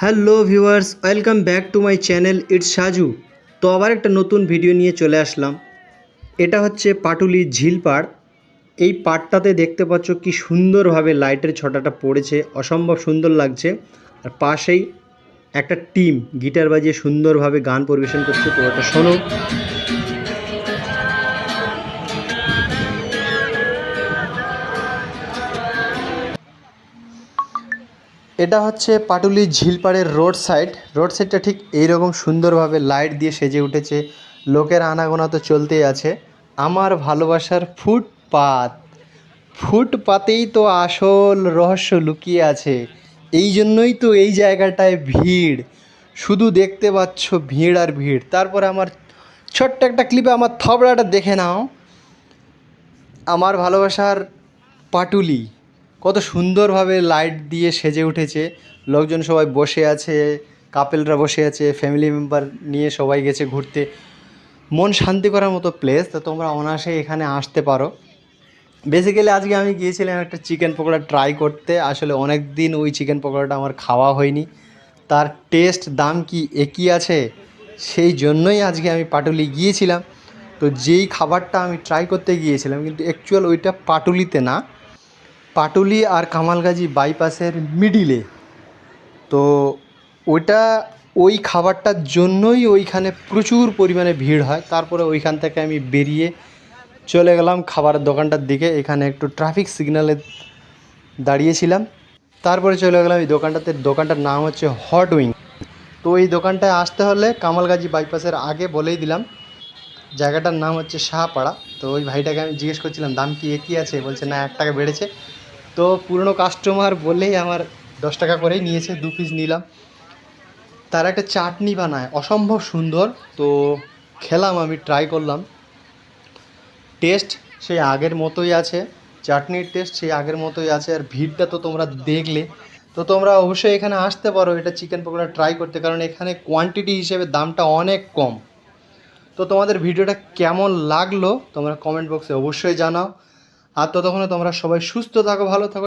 Hello viewers, welcome back to my channel it's Saju. তো আবার একটা নতুন ভিডিও নিয়ে চলে আসলাম। এটা হচ্ছে পাটুলি ঝিল পাড়। এই পাড়টাতে দেখতে পাচ্ছ কি সুন্দরভাবে লাইটের ছটাটা পড়েছে, অসম্ভব সুন্দর লাগছে। আর পাশেই একটা টিম গিটার বাজিয়ে সুন্দরভাবে গান পরিবেশন করছে। তো ওটা শোনো। এটা হচ্ছে পাটুলি ঝিলপাড়ের রোড সাইড। রোড সাইডটা ঠিক এইরকম সুন্দরভাবে লাইট দিয়ে সেজে উঠেছে। লোকের আনাগোনা তো চলতেই আছে। আমার ভালোবাসার ফুটপাত। ফুটপাতেই তো আসল রহস্য লুকিয়ে আছে। এই জন্যই তো এই জায়গাটায় ভিড়। শুধু দেখতে পাচ্ছ ভিড় আর ভিড়। তারপরে আমার ছোট্ট একটা ক্লিপে আমার থবড়াটা দেখে নাও। আমার ভালোবাসার পাটুলি। কত সুন্দরভাবে লাইট দিয়ে সেজে উঠেছে। লোকজন সবাই বসে আছে কাপেলরা বসে আছে ফ্যামিলি মেম্বার নিয়ে সবাই গেছে ঘুরতে। মন শান্তি করার মতো প্লেস তো তোমরা অনায়াসে এখানে আসতে পারো। বেসিক্যালি আজকে আমি গিয়েছিলাম একটা চিকেন পকোড়া ট্রাই করতে। আসলে অনেক দিন ওই চিকেন পকোড়াটা আমার খাওয়া হয়নি। তার টেস্ট দাম কি একই আছে? সেই জন্যই আজকে আমি পাটুলি গিয়েছিলাম। তো যেই খাবারটা আমি ট্রাই করতে গিয়েছিলাম, কিন্তু অ্যাকচুয়াল ওইটা পাটুলিতে না। পাটুলি আর কামালগাজি বাইপাসের মিডিলে। তো ওইটা, ওই খাবারটার জন্যই ওইখানে প্রচুর পরিমাণে ভিড় হয়। তারপরে ওইখান থেকে আমি বেরিয়ে চলে গেলাম খাবারের দোকানটার দিকে। এখানে একটু ট্রাফিক সিগন্যালে দাঁড়িয়েছিলাম। তারপরে চলে গেলাম এই দোকানটাতে। দোকানটার নাম হচ্ছে হট উইং তো এই দোকানটায় আসতে হলে কামালগাজি বাইপাসের আগে বলেই দিলাম, জায়গাটার নাম হচ্ছে শাহপাড়া। তো ওই ভাইটাকে আমি জিজ্ঞেস করছিলাম, দাম কি একই আছে? বলছে, না, এক টাকা বেড়েছে। তো পুরনো কাস্টমার বলেই আমার দশ টাকা করেই নিয়েছে, দু পিস নিলাম। তার একটা চাটনি বানায়, অসম্ভব সুন্দর। তো খেলাম, আমি ট্রাই করলাম। টেস্ট সেই আগের মতোই আছে, চাটনির টেস্ট সেই আগের মতোই আছে। আর ভিড়টা তো তোমরা দেখলে। তো তোমরা অবশ্যই এখানে আসতে পারো, এটা চিকেন পকোড়া ট্রাই করতে। কারণ এখানে কোয়ান্টিটি হিসেবে দামটা অনেক কম। তো তোমাদের ভিডিওটা কেমন লাগল, তোমরা কমেন্ট বক্সে অবশ্যই জানাও। আর ততক্ষণে তোমরা সবাই সুস্থ থাকো ভালো থাকো